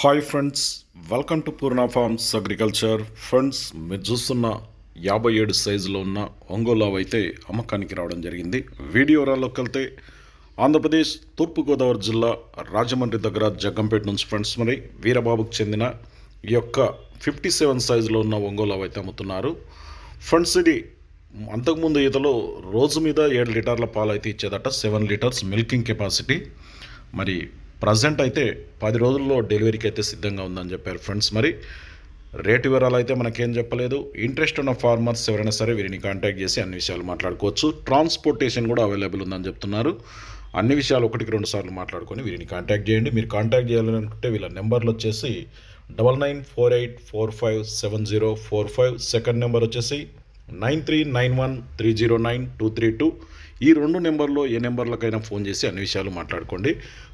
Hi friends welcome to Purna Farms agriculture friends మీరు చూస్తున్న యాభై ఏడు సైజులో ఉన్న ఒంగోలావ్ అయితే అమ్మకానికి రావడం జరిగింది. వీడియో రాలోకి వెళ్తే ఆంధ్రప్రదేశ్ తూర్పుగోదావరి జిల్లా రాజమండ్రి దగ్గర జగ్గంపేట నుంచి ఫ్రెండ్స్ మరి వీరబాబుకు చెందిన ఈ యొక్క ఫిఫ్టీ సెవెన్ సైజులో ఉన్న ఒంగోలావ్ అయితే అమ్ముతున్నారు. ఫ్రెండ్స్ ఇది అంతకుముందు ఈతలో రోజు మీద ఏడు లీటర్ల పాలు అయితే ఇచ్చేదట. సెవెన్ లీటర్స్ మిల్కింగ్ కెపాసిటీ మరి ప్రజెంట్ అయితే పది రోజుల్లో డెలివరీకి అయితే సిద్ధంగా ఉందని చెప్పారు ఫ్రెండ్స్. మరి రేటు వివరాలు అయితే మనకేం చెప్పలేదు. ఇంట్రెస్ట్ ఉన్న ఫార్మర్స్ ఎవరైనా సరే వీరిని కాంటాక్ట్ చేసి అన్ని విషయాలు మాట్లాడుకోవచ్చు. ట్రాన్స్పోర్టేషన్ కూడా అవైలబుల్ ఉందని చెప్తున్నారు. అన్ని విషయాలు ఒకటికి రెండు సార్లు మాట్లాడుకొని వీరిని కాంటాక్ట్ చేయండి. మీరు కాంటాక్ట్ చేయాలనుకుంటే వీళ్ళ నెంబర్లు వచ్చేసి double nine four eight four five seven zero four five second number వచ్చేసి nine three nine one three zero nine two three two. ఈ రెండు నెంబర్లో ఏ నెంబర్లకైనా ఫోన్ చేసి అన్ని విషయాలు మాట్లాడుకోండి.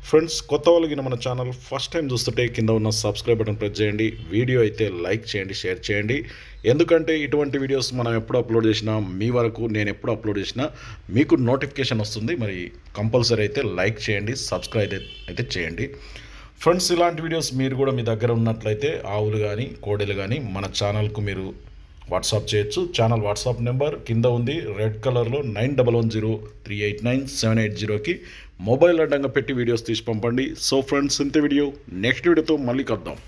ఫ్రెండ్స్ కొత్త వాళ్ళకి మన ఛానల్ ఫస్ట్ టైం చూస్తుంటే కింద ఉన్న సబ్స్క్రైబ్ బటన్ ప్రెస్ చేయండి. వీడియో అయితే లైక్ చేయండి షేర్ చేయండి. ఎందుకంటే ఇటువంటి వీడియోస్ మనం ఎప్పుడు అప్లోడ్ చేసినా మీ వరకు నేను ఎప్పుడు అప్లోడ్ చేసినా మీకు నోటిఫికేషన్ వస్తుంది. మరి కంపల్సరీ అయితే లైక్ చేయండి సబ్స్క్రైబ్ అయితే చేయండి. ఫ్రెండ్స్ ఇలాంటి వీడియోస్ మీరు కూడా మీ దగ్గర ఉన్నట్లయితే ఆవులు కానీ కోడెలు కానీ మన ఛానల్కు మీరు వాట్సాప్ చేయొచ్చు. ఛానల్ వాట్సాప్ నెంబర్ కింద ఉంది. రెడ్ కలర్లో nine double one zero three eight nine seven eight జీరోకి మొబైల్ అడ్డంగా పెట్టి వీడియోస్ తీసి పంపండి. సో ఫ్రెండ్స్ ఇంత వీడియో. నెక్స్ట్ వీడియోతో మళ్ళీ కలుద్దాం.